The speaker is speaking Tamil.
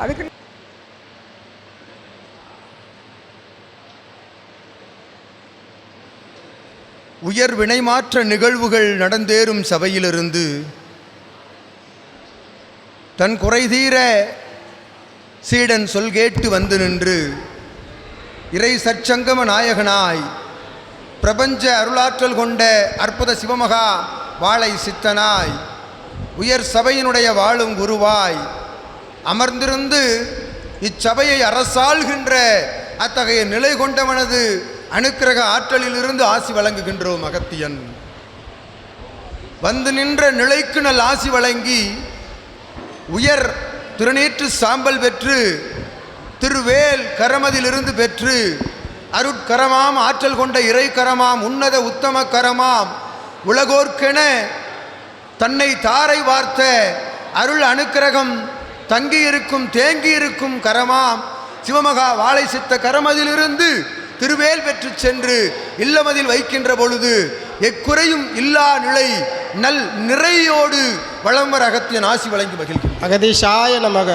அதுக்கு உயர் வினைமாற்ற நிகழ்வுகள் நடந்தேறும் சபையிலிருந்து தன் குறைதீர சீடன் சொல் கேட்டு வந்து நின்று இறை சற்சங்கம நாயகனாய் பிரபஞ்ச அருளாற்றல் கொண்ட அற்புத சிவமகா வாழை சித்தனாய் உயர் சபையினுடைய வாழும் குருவாய் அமர்ந்திருந்து இச்சபையை அரசாள்கின்ற அத்தகைய நிலை கொண்டவனது அனுக்கிரக ஆற்றலிலிருந்து ஆசி வழங்குகின்றோம் அகத்தியன் வந்து நின்ற நிலைக்கு நல் ஆசி வழங்கி உயர் திருநீற்று சாம்பல் பெற்று திருவேல் கரமதிலிருந்து பெற்று அருட்கரமாம் ஆற்றல் கொண்ட இறை கரமாம் உன்னத உத்தம கரமாம் உலகோர்க்கென தன்னை தாரை வார்த்த அருள் அனுக்கிரகம் தங்கியிருக்கும் தேங்கியிருக்கும் கரமாம். சிவமகா வாழை சித்த கரமதிலிருந்து திருவேல் பெற்று சென்று இல்லமதில் வைக்கின்ற பொழுது எக்குறையும் இல்லா நிலை நல் நிறையோடு வளம்பர் அகத்தியன் ஆசி வழங்கி மகிழ்கிறேன் அகதீஷாய நமக.